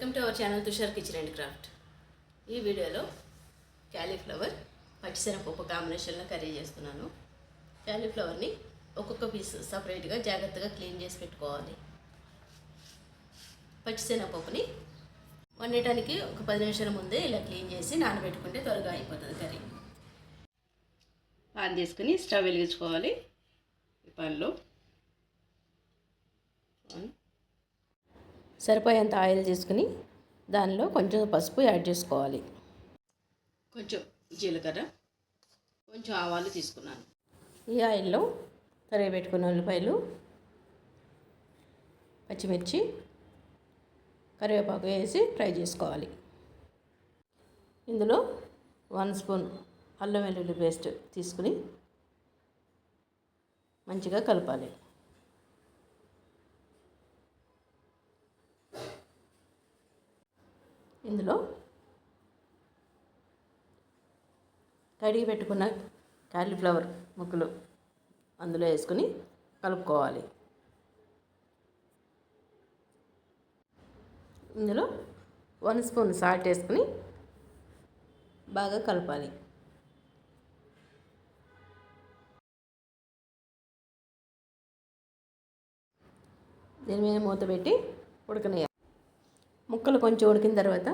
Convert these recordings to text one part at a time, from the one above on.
Welcome to our channel Tushar kitchen and craft. ఈ వీడియోలో cauliflower పచ్చిశనగపప్పు కాంబినేషన్లో కర్రీ చేస్తున్నాను. క్యాలీఫ్లవర్ని ఒక్కొక్క పీస్ సపరేట్గా జాగ్రత్తగా క్లీన్ చేసి పెట్టుకోవాలి. పచ్చిశనగపప్పుని వండటానికి ఒక పది నిమిషాల ముందే ఇలా క్లీన్ చేసి నానబెట్టుకుంటే త్వరగా అయిపోతుంది కర్రీ. పాన్ తీసుకుని స్టవ్ వెలిగించుకోవాలి. ఈ పాన్లో సరిపోయేంత ఆయిల్ తీసుకుని దానిలో కొంచెం పసుపు యాడ్ చేసుకోవాలి. కొంచెం జీలకర్ర కొంచెం ఆవాలు తీసుకున్నాను. ఈ ఆయిల్లో తరిగిపెట్టుకున్న ఉల్లిపాయలు పచ్చిమిర్చి కరివేపాకు వేసి ఫ్రై చేసుకోవాలి. ఇందులో వన్ స్పూన్ అల్లం వెల్లుల్లి పేస్ట్ తీసుకుని మంచిగా కలపాలి. ఇందులో కడిగి పెట్టుకున్న కాలీఫ్లవర్ ముక్కలు అందులో వేసుకుని కలుపుకోవాలి. ఇందులో వన్ స్పూన్ సాల్ట్ వేసుకుని బాగా కలపాలి. దీని మీద మూత పెట్టి ఉడకనేయాలి ముక్కలు కొంచెం ఉడికిన తర్వాత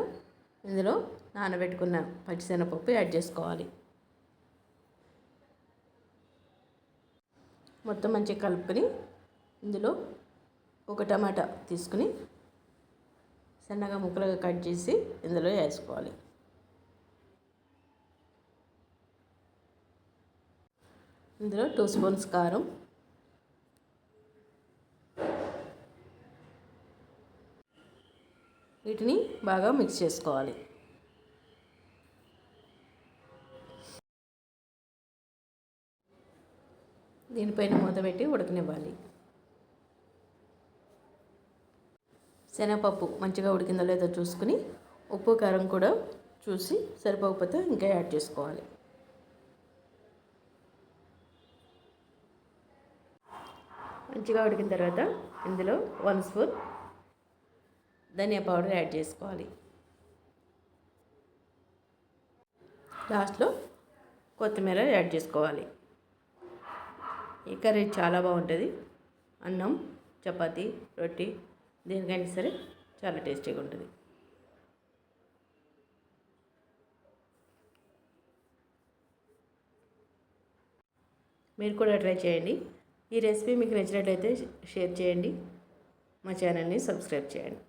ఇందులో నానబెట్టుకున్న పచ్చిశనగపప్పు యాడ్ చేసుకోవాలి. మొత్తం మంచిగా కలుపుకొని ఇందులో ఒక టమాటా తీసుకుని సన్నగా ముక్కలుగా కట్ చేసి ఇందులో వేసుకోవాలి. ఇందులో టూ స్పూన్స్ కారం వీటిని బాగా మిక్స్ చేసుకోవాలి. దీనిపైన మూత పెట్టి ఉడకనివ్వాలి. శనగపప్పు మంచిగా ఉడికిందో లేదో చూసుకుని ఉప్పు కారం కూడా చూసి సరిపోకపోతే ఇంకా యాడ్ చేసుకోవాలి. మంచిగా ఉడికిన తర్వాత ఇందులో వన్ స్పూన్ ధనియా పౌడర్ యాడ్ చేసుకోవాలి. లాస్ట్లో కొత్తిమీర యాడ్ చేసుకోవాలి. ఈ కర్రీ చాలా బాగుంటుంది. అన్నం చపాతి రొట్టి దేనికైనా సరే చాలా టేస్టీగా ఉంటుంది. మీరు కూడా ట్రై చేయండి. ఈ రెసిపీ మీకు నచ్చినట్లయితే షేర్ చేయండి. మా ఛానల్ని సబ్స్క్రైబ్ చేయండి.